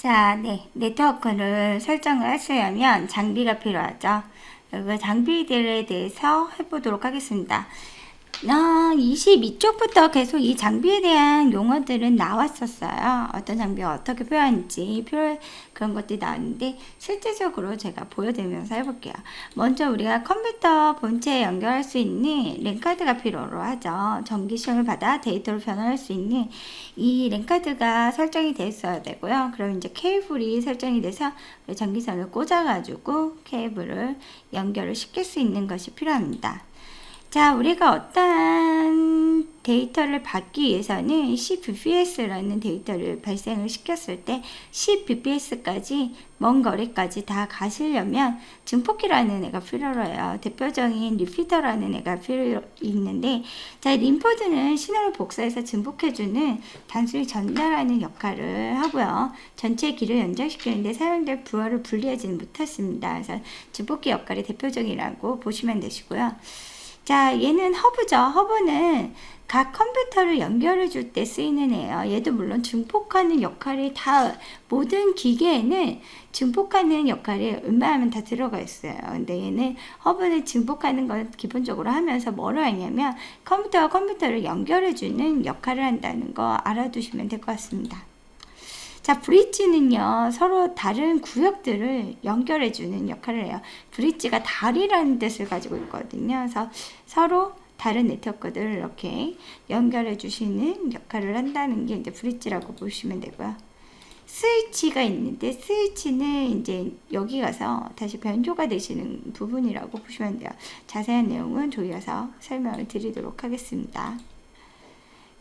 자, 네. 네트워크를 설정을 하시려면 장비가 필요하죠. 그 장비들에 대해서 해보도록 하겠습니다. 아, 22쪽부터 계속 이 장비에 대한 용어들은 나왔었어요. 어떤 장비가 어떻게 표현하는지, 필요, 그런 것들이 나왔는데, 실제적으로 제가 보여드리면서 해볼게요. 먼저 우리가 컴퓨터 본체에 연결할 수 있는 랜카드가 필요로 하죠. 전기 시험을 받아 데이터로 변환할 수 있는 이 랜카드가 설정이 돼 있어야 되고요. 그럼 이제 케이블이 설정이 돼서 전기선을 꽂아가지고 케이블을 연결을 시킬 수 있는 것이 필요합니다. 자, 우리가 어떠한 데이터를 받기 위해서는 10bps라는 데이터를 발생을 시켰을 때 10bps까지 먼 거리까지 다 가시려면 증폭기라는 애가 필요로 해요. 대표적인 리피터라는 애가 필요 있는데 자, 림포드는 신호를 복사해서 증폭해주는 단순히 전달하는 역할을 하고요. 전체 길을 연장시키는데 사용될 부하를 분리하지는 못했습니다. 그래서 증폭기 역할이 대표적이라고 보시면 되시고요. 자, 얘는 허브죠. 허브는 각 컴퓨터를 연결해 줄 때 쓰이는 애예요. 얘도 물론 증폭하는 역할이 다 모든 기계에는 증폭하는 역할이 웬만하면 다 들어가 있어요. 근데 얘는 허브는 증폭하는 건 기본적으로 하면서 뭐를 하냐면 컴퓨터와 컴퓨터를 연결해 주는 역할을 한다는 거 알아두시면 될 것 같습니다. 자, 브릿지는요, 서로 다른 구역들을 연결해주는 역할을 해요. 브릿지가 다리라는 뜻을 가지고 있거든요. 그래서 서로 다른 네트워크들을 이렇게 연결해주시는 역할을 한다는 게 이제 브릿지라고 보시면 되고요. 스위치가 있는데, 스위치는 이제 여기 가서 다시 변조가 되시는 부분이라고 보시면 돼요. 자세한 내용은 가서 설명을 드리도록 하겠습니다.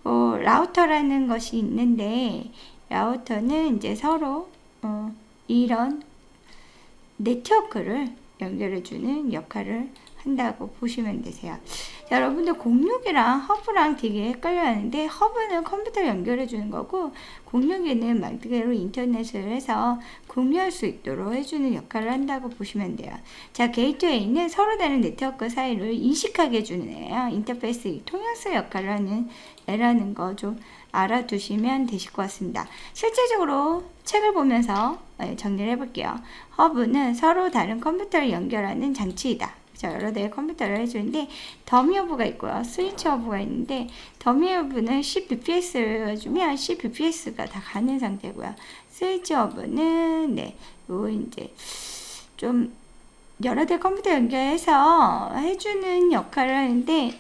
어, 라우터라는 것이 있는데, 라우터는 이제 서로 어, 이런 네트워크를 연결해주는 역할을 한다고 보시면 되세요. 자, 여러분들 06이랑 허브랑 되게 헷갈려 하는데 허브는 컴퓨터 연결해 주는 거고 06에는 말 그대로 인터넷을 해서 공유할 수 있도록 해주는 역할을 한다고 보시면 돼요. 자, 게이트웨이는 서로 다른 네트워크 사이를 인식하게 해주는 애예요. 인터페이스 통역사 역할을 하는 애라는 거 좀 알아두시면 되실 것 같습니다. 실제적으로 책을 보면서 네, 정리를 해볼게요. 허브는 서로 다른 컴퓨터를 연결하는 장치이다. 자, 여러 대의 컴퓨터를 해주는데 더미 허브가 있고요. 스위치 허브가 있는데 더미 허브는 10bps를 주면 10bps가 다 가는 상태고요. 스위치 허브는 네, 요 이제 좀 여러 대 컴퓨터 연결해서 해주는 역할을 하는데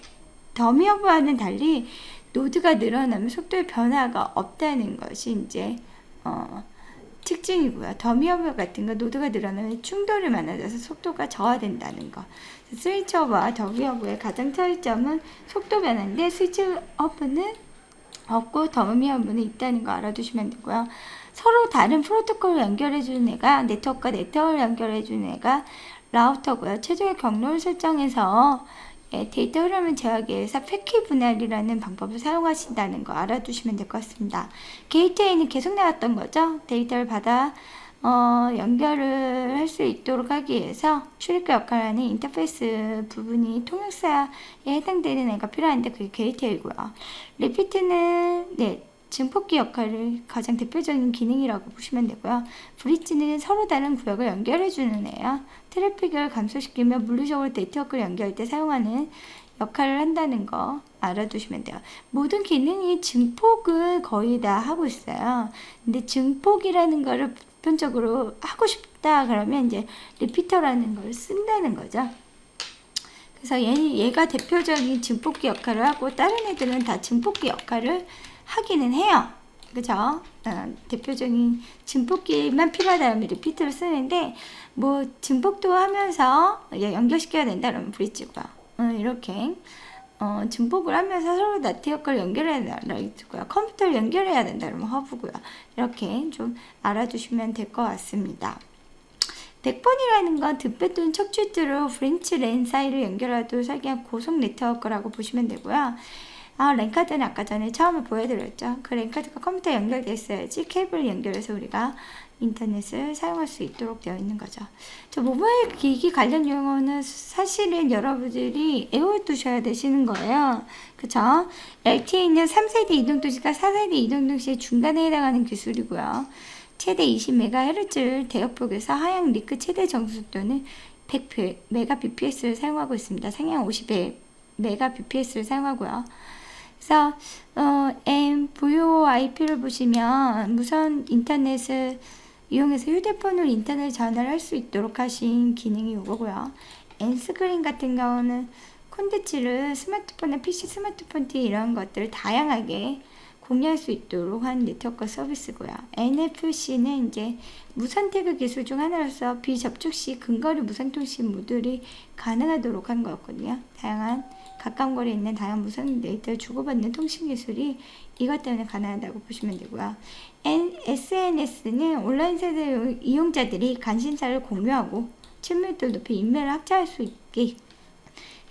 더미 허브와는 달리 노드가 늘어나면 속도의 변화가 없다는 것이 이제 어, 특징이고요. 더미허브 같은 거 노드가 늘어나면 충돌이 많아져서 속도가 저하된다는 거. 스위치허브와 더미허브의 가장 차이점은 속도 변화인데 스위치허브는 없고 더미허브는 있다는 거 알아두시면 되고요. 서로 다른 프로토콜을 연결해주는 애가 네트워크와 네트워크를 연결해주는 애가 라우터고요. 최종의 경로를 설정해서 예, 데이터 흐름을 제어하기 위해서 패키 분할이라는 방법을 사용하신다는 거 알아두시면 될 것 같습니다. 게이트웨이는 계속 나왔던 거죠. 데이터를 받아 어, 연결을 할 수 있도록 하기 위해서 출입구 역할을 하는 인터페이스 부분이 통역사에 해당되는 애가 필요한데 그게 게이트웨이고요. 리피트는 네, 증폭기 역할을 가장 대표적인 기능이라고 보시면 되고요. 브릿지는 서로 다른 구역을 연결해주는 애야. 트래픽을 감소시키며 물리적으로 네트워크를 연결할 때 사용하는 역할을 한다는 거 알아두시면 돼요. 모든 기능이 증폭을 거의 다 하고 있어요. 근데 증폭이라는 거를 보편적으로 하고 싶다 그러면 이제 리피터라는 걸 쓴다는 거죠. 그래서 얘, 얘가 대표적인 증폭기 역할을 하고 다른 애들은 다 증폭기 역할을 하기는 해요. 그죠? 어, 대표적인 증폭기만 필요하다면 리피트를 쓰는데 뭐 증폭도 하면서 연결시켜야 된다 그러면 브릿지고요. 어, 이렇게 어, 증폭을 하면서 서로 네트워크를 연결해야 된다고요. 컴퓨터를 연결해야 된다 그러면 허브고요. 이렇게 좀 알아두시면 될 것 같습니다. 백번이라는 건 득배 또는 척추트로 프렌치 랜 사이를 연결하도록 설계한 고속 네트워크라고 보시면 되고요. 아, 랜카드는 아까 전에 처음에 보여드렸죠. 그 랜카드가 컴퓨터에 연결되어 있어야지 케이블을 연결해서 우리가 인터넷을 사용할 수 있도록 되어 있는 거죠. 저 모바일 기기 관련 용어는 사실은 여러분들이 외워두셔야 되시는 거예요. 그쵸? LTE는 3세대 이동도시가 4세대 이동도시의 중간에 해당하는 기술이고요. 최대 20MHz를 대역폭에서 하향 리크 최대 정수속도는 100Mbps를 사용하고 있습니다. 상향 50Mbps를 사용하고요. 그래서 어, M, VoIP를 보시면 무선 인터넷을 이용해서 휴대폰으로 인터넷 전화를 할 수 있도록 하신 기능이 이거고요. N스크린 같은 경우는 콘텐츠를 스마트폰이나 PC, 스마트폰 T 이런 것들을 다양하게 공유할 수 있도록 한 네트워크 서비스고요. NFC는 이제 무선 태그 기술 중 하나로서 비접촉 시 근거리 무선 통신 모듈이 가능하도록 한 거거든요. 다양한 가까운 거리에 있는 다양한 무선 데이터를 주고받는 통신 기술이 이것 때문에 가능하다고 보시면 되고요. SNS는 온라인 세대 이용자들이 관심사를 공유하고 친밀도를 높이 인맥을 확장할 수 있게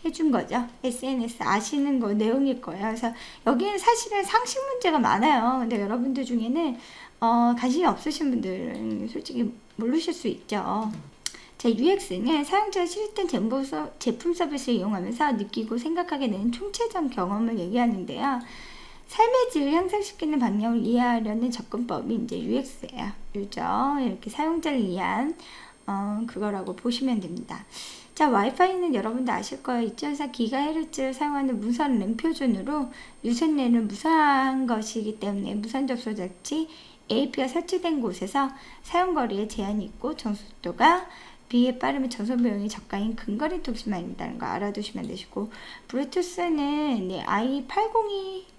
해준 거죠. SNS 아시는 거 내용일 거예요. 그래서 여기는 사실은 상식 문제가 많아요. 근데 여러분들 중에는 어, 관심이 없으신 분들은 솔직히 모르실 수 있죠. 자, UX는 사용자가 실시된 정보 서, 제품 서비스를 이용하면서 느끼고 생각하게 되는 총체적 경험을 얘기하는데요. 삶의 질을 향상시키는 방향을 이해하려는 접근법이 이제 UX예요. 그죠? 이렇게 사용자를 이해한 어, 그거라고 보시면 됩니다. 자, 와이파이는 여러분도 아실 거예요. 2.4GHz를 사용하는 무선 램 표준으로 유선랜은 무선한 것이기 때문에 무선 접속 장치 AP가 설치된 곳에서 사용 거리에 제한이 있고 정수속도가 비에 빠르면 비용이 저가인 근거리 통신만 있다는 거 알아두시면 되시고 블루투스는 네, i802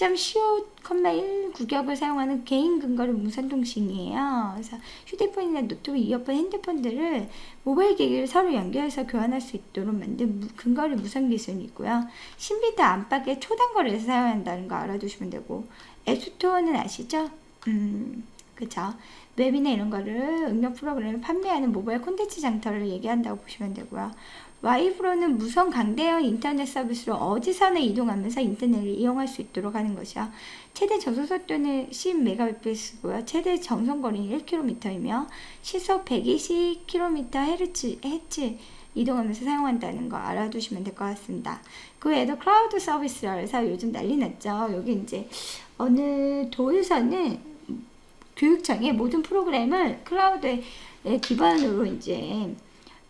1.15,1 구격을 사용하는 개인 근거리 무선 통신이에요. 그래서 휴대폰이나 노트북, 이어폰, 핸드폰들을 모바일 기기를 서로 연결해서 교환할 수 있도록 만든 무, 근거리 무선 기술이 있고요. 10m 안팎의 초단거리에서 사용한다는 거 알아두시면 되고 앱스토어는 아시죠? 음, 그쵸. 웹이나 이런 거를 응용 프로그램을 판매하는 모바일 콘텐츠 장터를 얘기한다고 보시면 되고요. 와이프로는 무선 강대형 인터넷 서비스로 어디서나 이동하면서 인터넷을 이용할 수 있도록 하는 것이요. 최대 전송 속도는 10Mbps고요. 최대 정선 거리는 1km이며 시속 120km/h Hz 이동하면서 사용한다는 거 알아두시면 될 것 같습니다. 그 외에도 클라우드 서비스라 해서 요즘 난리 났죠. 여기 이제 어느 도에서는 교육청의 모든 프로그램을 클라우드에 기반으로 이제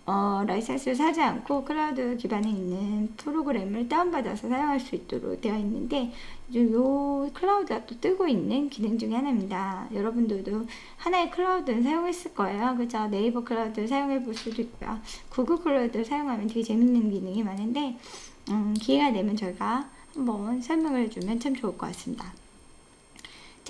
어, 라이센스를 사지 않고 클라우드 기반에 있는 프로그램을 다운받아서 사용할 수 있도록 되어 있는데 요 클라우드가 또 뜨고 있는 기능 중에 하나입니다. 여러분들도 하나의 클라우드는 사용했을 거예요. 그죠? 네이버 클라우드 사용해 볼 수도 있고요. 구글 클라우드 사용하면 되게 재밌는 기능이 많은데 음, 기회가 되면 저희가 한번 설명을 해주면 참 좋을 것 같습니다.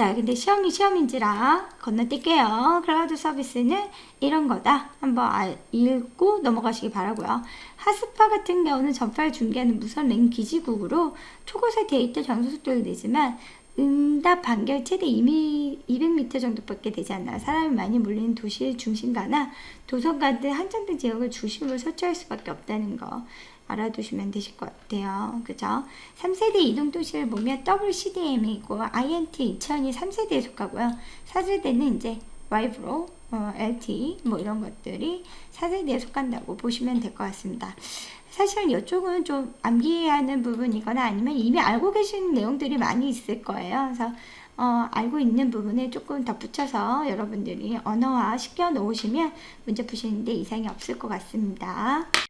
자, 근데 시험이 시험인지라 건너뛸게요. 클라우드 서비스는 이런 거다. 한번 알, 읽고 넘어가시기 바라고요. 하스파 같은 경우는 전파를 중계하는 무선 랜 기지국으로 초고속 데이터 전송 속도를 내지만 응답 반경 최대 200m 정도밖에 되지 않아 사람이 많이 몰리는 도시 중심가나 도서관 등 한정된 지역을 중심으로 설치할 수밖에 없다는 거 알아두시면 되실 것 같아요. 그죠? 3세대 이동 도시를 보면 WCDM이고 INT 2000이 3세대에 속하고요. 4세대는 이제 와이브로 어, LTE 뭐 이런 것들이 4세대에 속한다고 보시면 될 것 같습니다. 사실 이쪽은 좀 암기하는 부분이거나 아니면 이미 알고 계신 내용들이 많이 있을 거예요. 그래서 어, 알고 있는 부분에 조금 덧붙여서 여러분들이 언어화 시켜 놓으시면 문제 푸시는데 이상이 없을 것 같습니다.